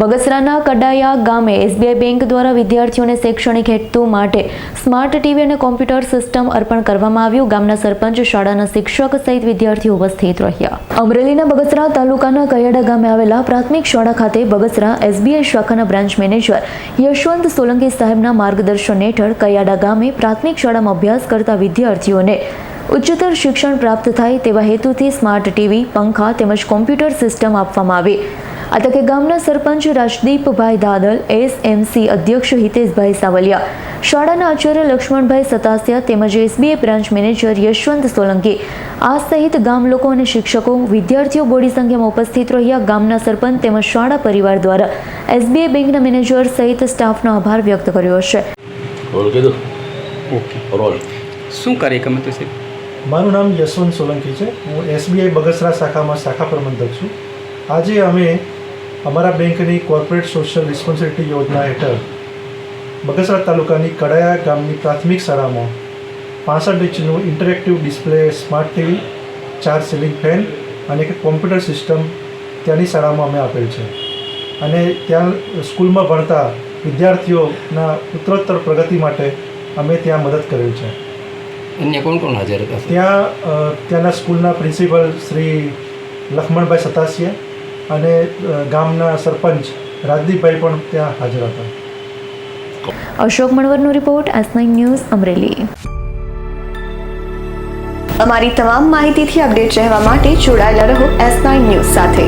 બગસરાના કડાયા ગામે SBI bank દ્વારા વિદ્યાર્થીઓને શૈક્ષણિક હેતુ માટે સ્માર્ટ ટીવી અને કોમ્પ્યુટર સિસ્ટમ અર્પણ કરવામાં આવ્યું. ગામના સરપંચ, શાળાના શિક્ષક સહિત વિદ્યાર્થીઓ ઉપસ્થિત રહ્યા. અમરેલીના બગસરા તાલુકાના કયાડા ગામે આવેલા પ્રાથમિક શાળા ખાતે બગસરા એસબીઆઈ શાખાના બ્રાન્ચ મેનેજર યશવંત સોલંકી સાહેબના માર્ગદર્શન હેઠળ કયાડા ગામે પ્રાથમિક શાળામાં અભ્યાસ કરતા વિદ્યાર્થીઓને ઉચ્ચતર શિક્ષણ પ્રાપ્ત થાય તેવા હેતુથી સ્માર્ટ ટીવી, પંખા તેમજ કોમ્પ્યુટર સિસ્ટમ આપવામાં આવી. આ તકે ગામના સરપંચ રાજદીપભાઈ દાદલ એસએમસી અધ્યક્ષ હિતેશભાઈ સાવલિયા શાળાના આચાર્ય લક્ષ્મણભાઈ સતાસિયા તેમજ SBI branch manager Yashwant Solanki આ સહિત ગામ લોકો અને શિક્ષકો વિદ્યાર્થીઓ બોડી સંખ્યામાં ઉપસ્થિત રહ્યા ગામના સરપંચ તેમજ શાળા પરિવાર દ્વારા. એસબીઆઈ બેંકના મેનેજર સહિત સ્ટાફનો આભાર વ્યક્ત કર્યો છે શું કાર્યક્રમ હતો સાહેબ? મારું નામ યશવંત સોલંકી છે. હું એસબીઆઈ બગસરા શાખામાં શાખા પ્રબંધક છું. આજે અમે અમારા બેંકની કોર્પોરેટ સોશિયલ રિસ્પોન્સિબિલિટી યોજના હેઠળ બગસરા તાલુકાની કડાયા ગામની પ્રાથમિક શાળામાં પાસઠ ઇંચનું ઇન્ટરેક્ટિવ ડિસ્પ્લે સ્માર્ટ ટીવી ચાર સીલિંગ ફેન અને એક કોમ્પ્યુટર સિસ્ટમ ત્યાંની શાળામાં અમે આપેલ છે. અને ત્યાં સ્કૂલમાં ભણતા વિદ્યાર્થીઓના ઉત્તરોત્તર પ્રગતિ માટે અમે ત્યાં મદદ કરેલ છે. અન્ય કોણ કોણ હાજર હતા? ત્યાં ત્યાંના સ્કૂલના પ્રિન્સિપલ શ્રી લખમણભાઈ સતાસિયા અને ગામના સરપંચ રાજદીપભાઈ પણ ત્યાં હાજર હતા. Ashok મણવરનો report S nine news Amreli. અમારી તમામ માહિતીથી અપડેટ રહેવા માટે જોડાયેલા રહો એસ નાઇન ન્યૂઝ સાથે.